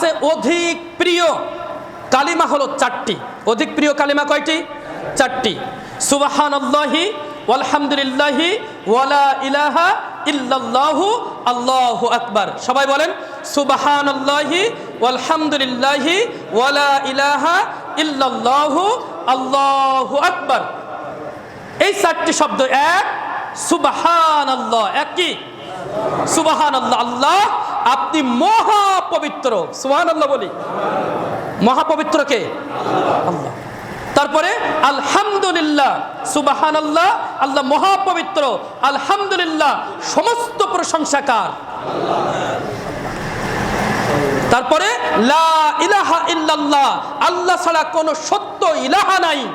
কাছে অধিক প্রিয় কালিমা হলো চারটি। অধিক প্রিয় কালিমা কয়টি? চারটি। সুবাহান আল্লাহি আলহামদুলিল্লাহি ওয়ালা ইলাহা ইল্লাল্লাহু আল্লাহু আকবার। সবাই বলেন সুবাহান আল্লাহি আলহামদুলিল্লাহি ওয়ালা ইলাহা ইল্লাল্লাহু আল্লাহু আকবার। এই চারটি শব্দ এক সুবাহান আল্লাহ এক কি? সুবাহান আল্লাহ আল্লাহ আপনি মহা পবিত্র সুবাহান আল্লাহ বলি। মহাপবিত্র কে আল্লাহ। তারপরে, আলহামদুলিল্লাহ সুবাহান আল্লাহ আল্লাহ মহাপবিত্র, আলহামদুলিল্লাহ, সমস্ত প্রশংসাকার। তারপরে, লা ইলাহা ইল্লাল্লাহ, আল্লাহ ছাড়া কোনো সত্য ইলাহা নাই।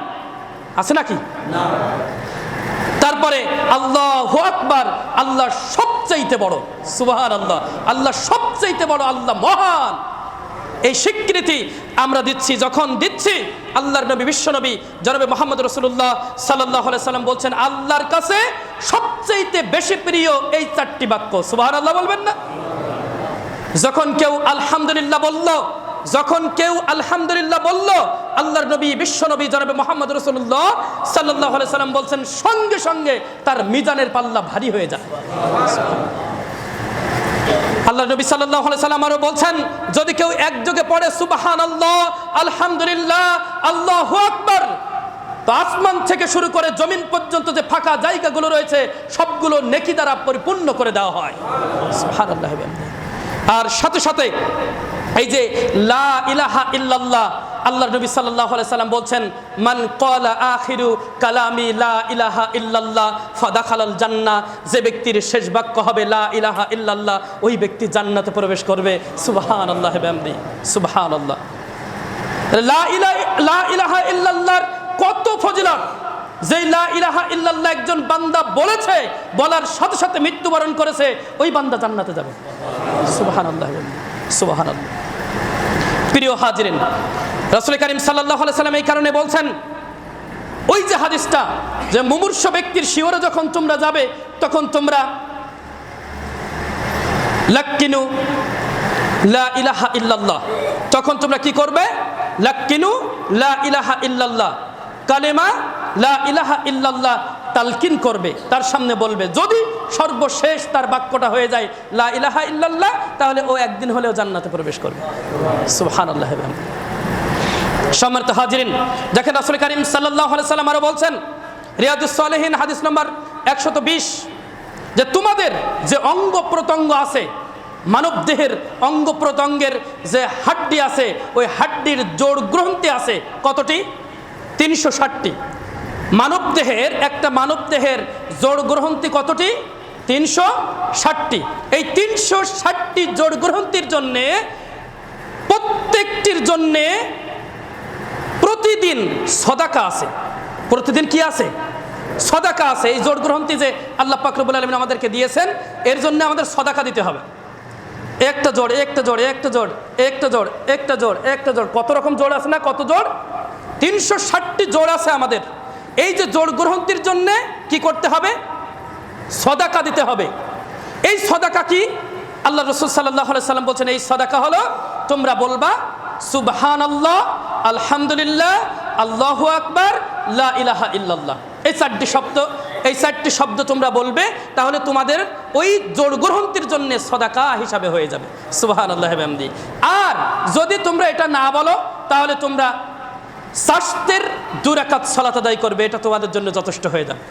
আছে নাকি? তারপরে আল্লাহ আকবার, আল্লাহ সবচাইতে বড় সুবাহান আল্লাহ আল্লাহ সবচাইতে বড়, আল্লাহ মহান। এই স্বীকৃতি আমরা দিচ্ছি, যখন দিচ্ছি, আল্লাহর নবী বিশ্বনবী জনবে মোহাম্মদ রসুল্লাহ সাল্লাহ সাল্লাম বলছেন, আল্লাহর কাছে সবচাইতে বেশি প্রিয় এই চারটি বাক্য সুবাহান আল্লাহ বলবেন না? যখন কেউ আলহামদুলিল্লাহ বলল যখন কেউ আলহামদুলিল্লাহ বলল, আল্লাহর নবী, বিশ্ব নবী জনাবে মোহাম্মদ রসুল্লাহ সাল্লাহ সাল্লাম বলছেন, সঙ্গে সঙ্গে তার মিজানের পাল্লা ভারী হয়ে যায়। আল্লাহ নবী সাল্লাহ সাল্লাম আরও বলছেন, যদি কেউ একযোগে পড়ে সুবাহান আল্লাহ আলহামদুলিল্লাহ, আল্লাহ আকবর, তো আসমান থেকে শুরু করে জমিন পর্যন্ত যে ফাঁকা জায়গাগুলো রয়েছে, সবগুলো নেকি দ্বারা পরিপূর্ণ করে দেওয়া হয়। আর সাথে সাথে এই যে লা ইলাহা ইল্লাল্লাহ আল্লাহ নবী আলাইহি সাল্লাম বলছেন, মান ক্বালা আখিরু কালামি লা ইলাহা ইল্লাল্লাহ, ফাদাখালাল জান্নাহ যে ব্যক্তির শেষ বাক্য হবে লা ইলাহা ইল্লাল্লাহ, ওই ব্যক্তি জান্নাতে প্রবেশ করবে। সুবহানাল্লাহ বিহামদি, সুবহানাল্লাহ। লা ইলাহা লা ইলাহা ইল্লাল্লাহর কত ফজিলত যে লা ইলাহা ইল্লাল্লাহ একজন বান্দা বলেছে, বলার সাথে সাথে মৃত্যুবরণ করেছে, ওই বান্দা জান্নাতে যাবে। প্রিয় রাসূল করিম আলাইহি সাল্লাম এই কারণে বলছেন, ওই যে হাদিসটা যে মুমূর্ষ ব্যক্তির শিওরে যখন তোমরা যাবে, তখন তোমরা লাক্কিনু লা ইলাহা ইল্লাল্লাহ। তখন তোমরা কি করবে? লাক্কিনু লা ইলাহা ইল্লাল্লাহ। কালেমা লা ইলাহা ইল্লাল্লাহ তালকিন করবে। তার সামনে বলবে, যদি সর্বশেষ তার বাক্যটা হয়ে যায়, লা ইলাহা ইল্লাল্লাহ তাহলে ও একদিন হলেও জান্নাতে প্রবেশ করবে। সুবহানাল্লাহ সম্মানিত হাজিরিন, দেখেন রাসূল করিম আলাইহি সাল্লাম আরও বলছেন, রিয়াদুস সালেহিন হাদিস নম্বর একশত বিশ, যে তোমাদের যে অঙ্গ প্রত্যঙ্গ আছে মানব দেহের অঙ্গ প্রত্যঙ্গের যে হাড্ডি আছে, ওই হাড্ডির জোড় গ্রন্থি আছে কতটি? তিনশো ষাটটি। মানব দেহের একটা মানব দেহের জোড় গ্রন্থি কতটি? তিনশো ষাটটি। এই তিনশো ষাটটি জোড় গ্রন্থির জন্যে, প্রত্যেকটির জন্যে প্রতিদিন সদাকা আছে। প্রতিদিন কি আছে? সদাকা আছে। এই জোড় গ্রন্থি যে আল্লাহ পাকরবুল আলমিন আমাদেরকে দিয়েছেন, এর জন্য আমাদের সদাকা দিতে হবে। একটা জোড় একটা জোড় একটা জোড় একটা জোড় একটা জোড় একটা জোড় কত রকম জোড় আছে না? কত জোড় তিনশো ষাটটি জোড় আছে আমাদের। এই যে জোড় গ্রন্থির জন্যে কি করতে হবে? সদাকা দিতে হবে। এই সদাকা কি? আল্লাহ রসুল সাল্লাহ সাল্লাম বলছেন, এই সদাকা হলো তোমরা বলবা সুবহান আল্লাহ আলহামদুলিল্লাহ, আল্লাহ আকবর ইলাহা ইল্লাল্লাহ। এই চারটি শব্দ, এই চারটি শব্দ তোমরা বলবে, তাহলে তোমাদের ওই জোড় গ্রহণটির জন্য সদাকা হিসাবে হয়ে যাবে। সুবহান আল্লাহ হামদি আর যদি তোমরা এটা না বলো, তাহলে তোমরা স্বাস্থ্যের দুরাকাত সলাত আদায় করবে, এটা তোমাদের জন্য যথেষ্ট হয়ে যাবে।